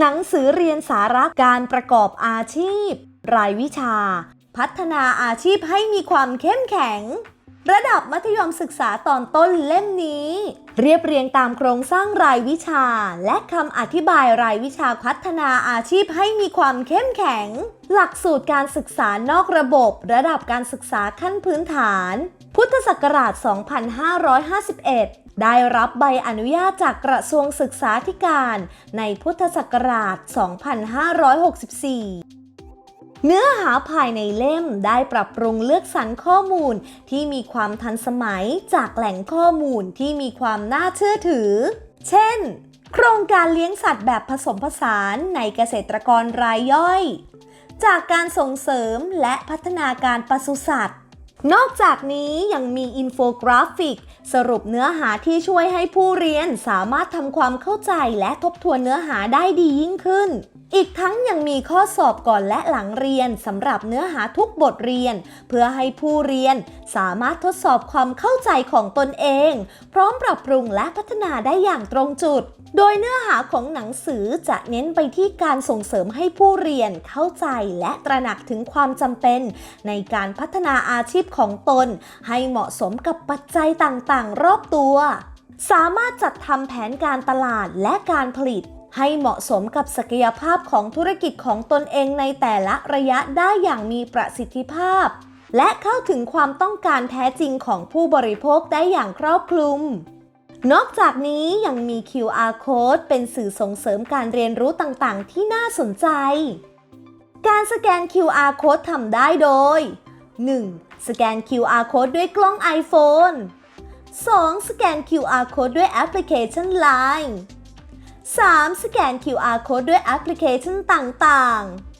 หนังสือเรียนสาระการประกอบอาชีพ รายวิชา พัฒนาอาชีพให้มีความเข้มแข็ง ระดับมัธยมศึกษาตอนต้นเล่มนี้ เรียบเรียงตามโครงสร้างรายวิชา และคำอธิบายรายวิชาพัฒนาอาชีพให้มีความเข้มแข็ง หลักสูตรการศึกษานอกระบบ ระดับการศึกษาขั้นพื้นฐาน พุทธศักราช 2551 ได้รับใบอนุญาตจากกระทรวงศึกษาธิการในพุทธศักราช 2564 เนื้อหาภายในเล่มได้ปรับปรุงเลือกสรรข้อมูล ที่มีความทันสมัยจากแหล่งข้อมูลที่มีความน่าเชื่อถือ เช่น โครงการเลี้ยงสัตว์แบบผสมผสานในเกษตรกรรายย่อย จากการส่งเสริมและพัฒนาการปศุสัตว์นอกจากนี้ยังมีอินโฟกราฟิก สรุปเนื้อหาที่ช่วยให้ผู้เรียนสามารถทำความเข้าใจและทบทวนเนื้อหาได้ดียิ่งขึ้น อีกทั้งยังมีข้อสอบก่อนและหลังเรียนสำหรับเนื้อหาทุกบทเรียน เพื่อให้ผู้เรียนสามารถทดสอบความเข้าใจของตนเอง พร้อมปรับปรุงและพัฒนาได้อย่างตรงจุด โดยเนื้อหาของหนังสือจะเน้นไปที่การส่งเสริมให้ผู้เรียนเข้าใจและตระหนักถึงความจำเป็น ในการพัฒนาอาชีพของตน ให้เหมาะสมกับปัจจัยต่างๆ รอบตัว สามารถจัดทำแผนการตลาดและการผลิต ให้เหมาะสมกับศักยภาพของธุรกิจของตนเองในแต่ละระยะได้อย่างมีประสิทธิภาพ และเข้าถึงความต้องการแท้จริงของผู้บริโภคได้อย่างครอบคลุม นอกจากนี้ยังมี QR code เป็นสื่อส่งเสริมการเรียนรู้ต่างๆ ที่น่าสนใจ การสแกน QR code ทำได้โดย 1. สแกน QR code ด้วยกล้อง iPhone 2. สแกน QR code ด้วยแอปพลิเคชัน Line 3. สแกน QR code ด้วยแอปพลิเคชันต่างๆ